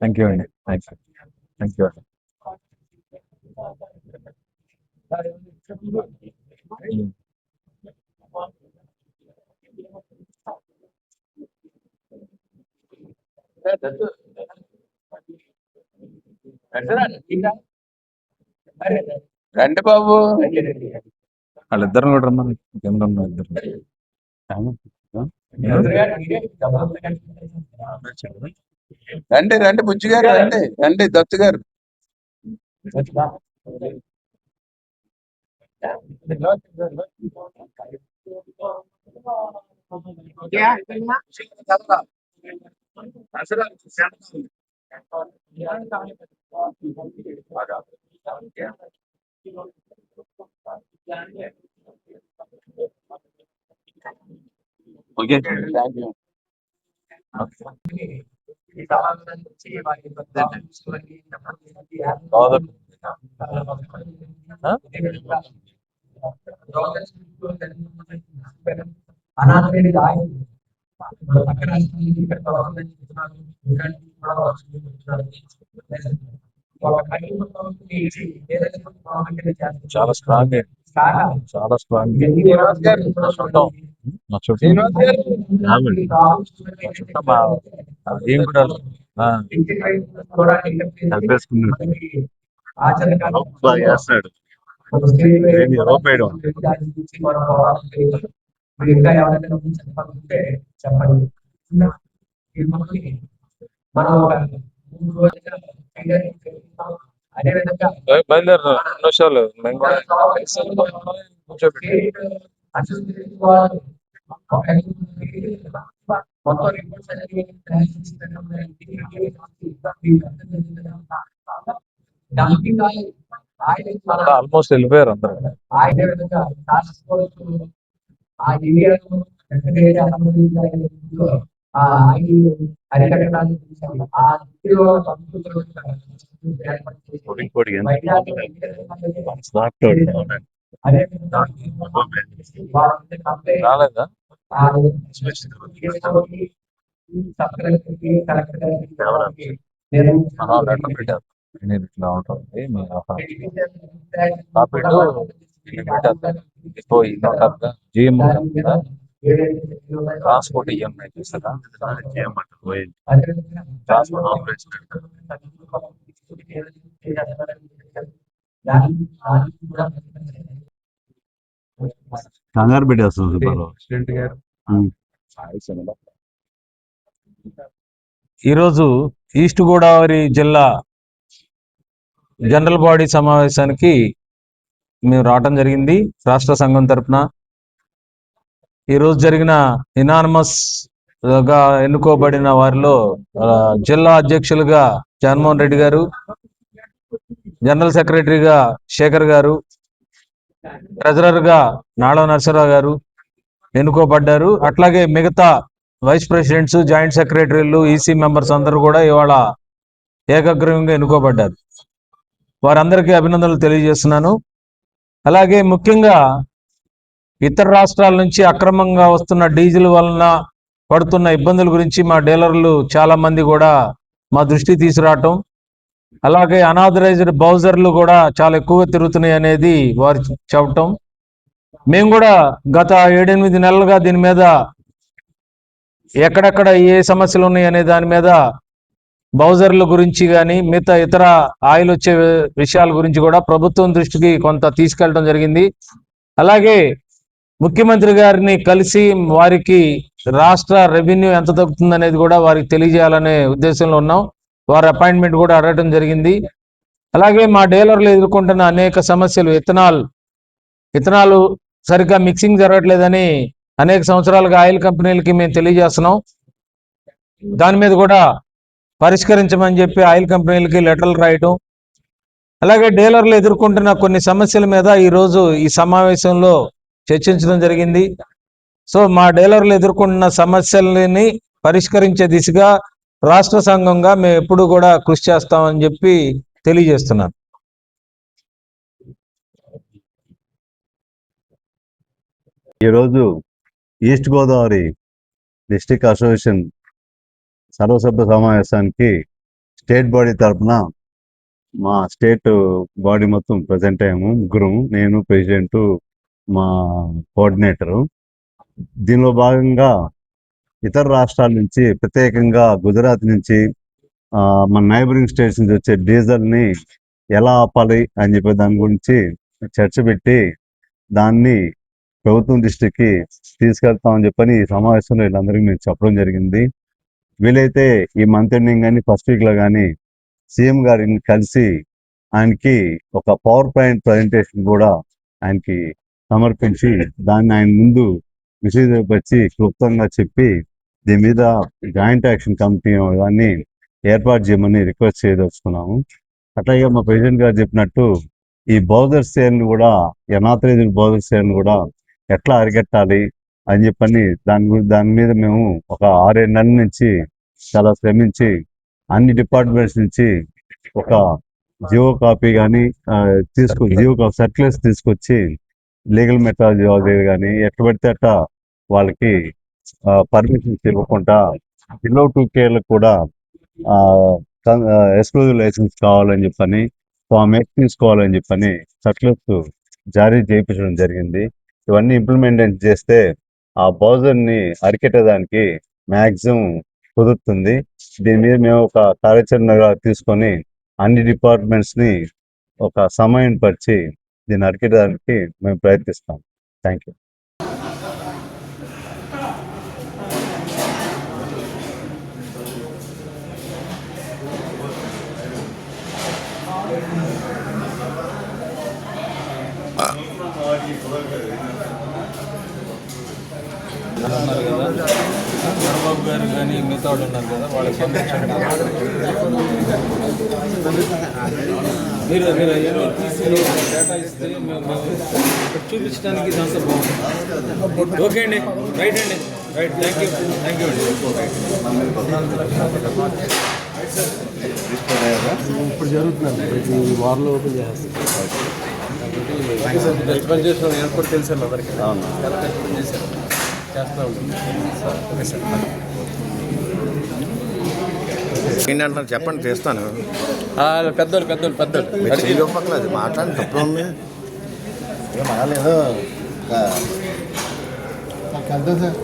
Thank you అండి thank you thank you అండి. రండి బాబు వాళ్ళిద్దరు కూడా రమ్మని కింద ఉన్న ఇద్దరు రండి రండి బుజ్జి గారు రండి రండి దత్తు గారు. ఓకే. Thank you. రాష్ట్రానికి ఇక్కడ చెప్తున్నారు. కూడా వస్తుంది. చాలా స్ట్రాంగ్. చాలా చాలా స్ట్రాంగ్ ఏం కూడా ఇంకా ఎవరైనా చెప్పాలంటే చెప్పండి ఇది మనకి మనం ఒక మూడు రోజులుగా అదేవిధంగా బయలుదేరు నిమిషాలు. మేము కూడా కూర్చోబెట్టి. మొత్తం రిపోర్ట్స్ మన ఆల్మోస్ట్ వెళ్ళిపోయారు అందరు. ఆయన విధంగా ఆ ఏరియాలో రాలేదా? ఇట్లా ఉంటుంది మీ కదా జిఎం ట్రాన్స్పోర్ట్ ఈఎంఐ చూస్తారా ట్రాన్స్పోర్ట్ ఆపరేషన్ కంగారు పెట్టేస్తుంది ఈరోజు ఈస్ట్ గోదావరి జిల్లా జనరల్ బాడీ సమావేశానికి మేము రావటం జరిగింది. రాష్ట్ర సంఘం తరపున ఈరోజు జరిగిన ఇనానమస్గా ఎన్నుకోబడిన వారిలో జిల్లా అధ్యక్షులుగా జగన్మోహన్ రెడ్డి గారు జనరల్ సెక్రటరీగా శేఖర్ గారు ట్రెజరర్గా నాళ నరసరావు గారు ఎన్నుకోబడ్డారు. అట్లాగే మిగతా వైస్ ప్రెసిడెంట్స్ జాయింట్ సెక్రటరీలు ఈసీ మెంబర్స్ అందరూ కూడా ఇవాళ ఏకగ్రీవంగా ఎన్నుకోబడ్డారు. వారందరికీ అభినందనలు తెలియజేస్తున్నాను. అలాగే ముఖ్యంగా ఇతర రాష్ట్రాల నుంచి అక్రమంగా వస్తున్న డీజిల్ వలన పడుతున్న ఇబ్బందుల గురించి మా డీలర్లు చాలా మంది కూడా మా దృష్టి తీసుకురావటం. అలాగే అనాథరైజ్డ్ బౌజర్లు కూడా చాలా ఎక్కువగా తిరుగుతున్నాయి అనేది వారు చెప్పటం మేము కూడా గత ఏడెనిమిది నెలలుగా దీని మీద ఎక్కడెక్కడ ఏ సమస్యలు ఉన్నాయి అనే దాని మీద బౌజర్ల గురించి కానీ మిగతా ఇతర ఆయిల్ వచ్చే విషయాల గురించి కూడా ప్రభుత్వం దృష్టికి కొంత తీసుకెళ్ళడం జరిగింది. అలాగే ముఖ్యమంత్రి గారిని కలిసి వారికి రాష్ట్ర రెవెన్యూ ఎంత తగ్గుతుంది అనేది కూడా వారికి తెలియజేయాలనే ఉద్దేశంలో ఉన్నాం. వారి అపాయింట్మెంట్ కూడా అడగడం జరిగింది. అలాగే మా డీలర్లు ఎదుర్కొంటున్న అనేక సమస్యలు ఇథనాల్ ఇథనాలు సరిగ్గా మిక్సింగ్ జరగట్లేదని అనేక సంవత్సరాలుగా ఆయిల్ కంపెనీలకి మేము తెలియజేస్తున్నాం. దాని మీద కూడా పరిష్కరించమని చెప్పి ఆయిల్ కంపెనీలకి లెటర్లు రాయటం. అలాగే డీలర్లు ఎదుర్కొంటున్న కొన్ని సమస్యల మీద ఈ రోజు ఈ సమావేశంలో చర్చించడం జరిగింది. సో మా డీలర్లు ఎదుర్కొంటున్న సమస్యలని పరిష్కరించే దిశగా రాష్ట్ర సంఘంగా మేము ఎప్పుడు కూడా కృషి చేస్తామని చెప్పి తెలియజేస్తున్నాను. ఈరోజు ఈస్ట్ గోదావరి డిస్టిక్ అసోసియేషన్ సర్వసభ్య సమావేశానికి స్టేట్ బాడీ తరఫున మా స్టేట్ బాడీ మొత్తం ప్రజెంట్ అయ్యాము. ముగ్గురు నేను ప్రెసిడెంట్ మా కోఆర్డినేటరు. దీనిలో భాగంగా ఇతర రాష్ట్రాల నుంచి ప్రత్యేకంగా గుజరాత్ నుంచి ఆ, మన నైబరింగ్ స్టేట్స్ నుంచి వచ్చే డీజిల్ని ఎలా ఆపాలి అని చెప్పి దాని గురించి చర్చ పెట్టి దాన్ని ప్రభుత్వం దృష్టికి తీసుకెళ్తామని చెప్పని ఈ సమావేశంలో వీళ్ళందరికీ మేము చెప్పడం జరిగింది. వీలైతే ఈ మంత్ ఎండింగ్ కానీ ఫస్ట్ వీక్లో కానీ సీఎం గారిని కలిసి ఆయనకి ఒక పవర్ పాయింట్ ప్రజెంటేషన్ కూడా ఆయనకి సమర్పించి దాన్ని ఆయన ముందు విశదీకరించి క్లుప్తంగా చెప్పి దీని మీద జాయింట్ యాక్షన్ కమిటీ దాన్ని ఏర్పాటు చేయమని రిక్వెస్ట్ చేయదలుచుకున్నాము. అట్లాగే మా ప్రెసిడెంట్ గారు చెప్పినట్టు ఈ బౌదర్ సేల్ని కూడా అనాథరైజ్డ్ బౌదర్ సేల్ని కూడా ఎట్లా అరికట్టాలి అని చెప్పని దాని గురి- దాని మీద మేము ఒక ఆరేడు నెలల నుంచి చాలా శ్రమించి అన్ని డిపార్ట్మెంట్స్ నుంచి ఒక జియో కాపీ కానీ తీసుకు జియో కాపీ సర్క్యులర్స్ తీసుకొచ్చి లీగల్ మెట్రాలజీ దగ్గర కానీ ఎట్లా పెడితే అట్లా వాళ్ళకి పర్మిషన్స్ ఇవ్వకుండా బిలో టూ కేర్లకు కూడా ఎక్స్క్లూజివ్ లైసెన్స్ కావాలని చెప్పని ఫామ్ ఎక్స్ తీసుకోవాలని చెప్పని సర్క్యులర్స్ జారీ చేయించడం జరిగింది. ఇవన్నీ ఇంప్లిమెంట్ చేస్తే ఆ browser ని అరికెట్టడానికి మ్యాక్సిమం కుదురుతుంది. దీని మీద మేము ఒక కార్యాచరణగా తీసుకొని అన్ని డిపార్ట్మెంట్స్ని ఒక సమయం పరిచి దీన్ని అరికెట్టడానికి మేము ప్రయత్నిస్తాం. థ్యాంక్ యూ ఉన్నారు కదా చంద్రబాబు గారు కానీ మిగతా వాళ్ళు ఉన్నారు కదా వాళ్ళకి పంపించండి మీరు మీరు ఏమో డేటా ఇస్తే మేము చూపించడానికి దాంతో బాగుంది ఓకే అండి. రైట్ అండి right thank you thank you అండి ఇప్పుడు జరుగుతున్నాను ప్రతి వారంలో ఓపెన్ చేస్తాను బెస్ట్ పని చేసిన ఏర్పాటు తెలిసాను అందరికీ కరెక్ట్ పని చేశారు చేస్తూ ఉంటాం ఓకే సార్ ఏంటంటారు చెప్పండి చేస్తాను. పెద్దోళ్ళు పెద్దోళ్ళు పెద్దోళ్ళు. అది మాట్లాడి తప్పు ఉంది మనలేదో వెళ్తాం సార్.